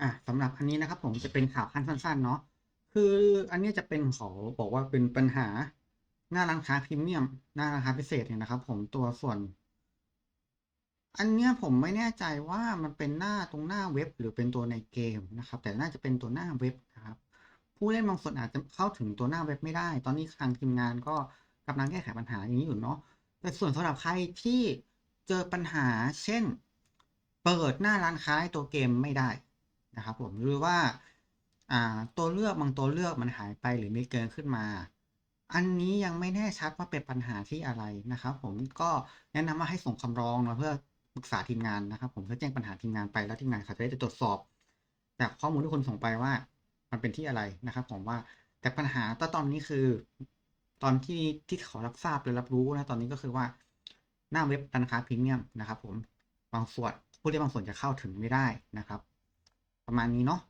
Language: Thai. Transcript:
อะสำหรับอันนี้นะครับ ผมจะเป็นข่าวขั้นสั้นๆเนาะคืออันนี้จะเป็นเขาบอกว่าเป็นปัญหาหน้าร้านค้าพรีเมียมหน้าร้านค้าพิเศษเนี่ยนะครับ ผมตัวส่วน อันเนี้ยผมไม่แน่ใจว่ามันเป็นหน้าตรงหน้าเว็บ หรือเป็นตัวในเกมนะครับ แต่น่าจะเป็นตัวหน้าเว็บนะครับ ผู้เล่นบางส่วนอาจจะเข้าถึงตัวหน้าเว็บไม่ได้ ตอนนี้ทางทีมงานก็กำลังแก้ไขปัญหาอย่างนี้อยู่เนาะแต่ส่วนสำหรับใครที่เจอปัญหา เช่น เปิดหน้าร้านค้าในตัวเกมไม่ได้ นะครับผมหรือว่าตัวเลือกบางตัวเลือกมันหายไปหรือมีเกินขึ้นมา อันนี้ยังไม่แน่ชัดว่าเป็นปัญหาที่อะไรนะครับผมก็แนะนำว่าให้ส่งคำร้องมาเพื่อปรึกษาทีมงานนะครับ ผมเพื่อแจ้งปัญหาทีมงานไปแล้วทีมงานเขาจะได้ตรวจสอบ จากข้อมูลที่คุณส่งไปว่า มันเป็นที่อะไรนะครับผมว่าแต่ปัญหาตอนตอนนี้คือ ตอนที่ที่ขารับทราบหรือรับรู้นะตอนนี้ก็คือว่าหน้าเว็บร้านค้าพรีเมียมนะครับ ผมบางส่วนผู้เล่นบางส่วนจะเข้าถึงไม่ได้นะครับ ประมาณนี้เนาะ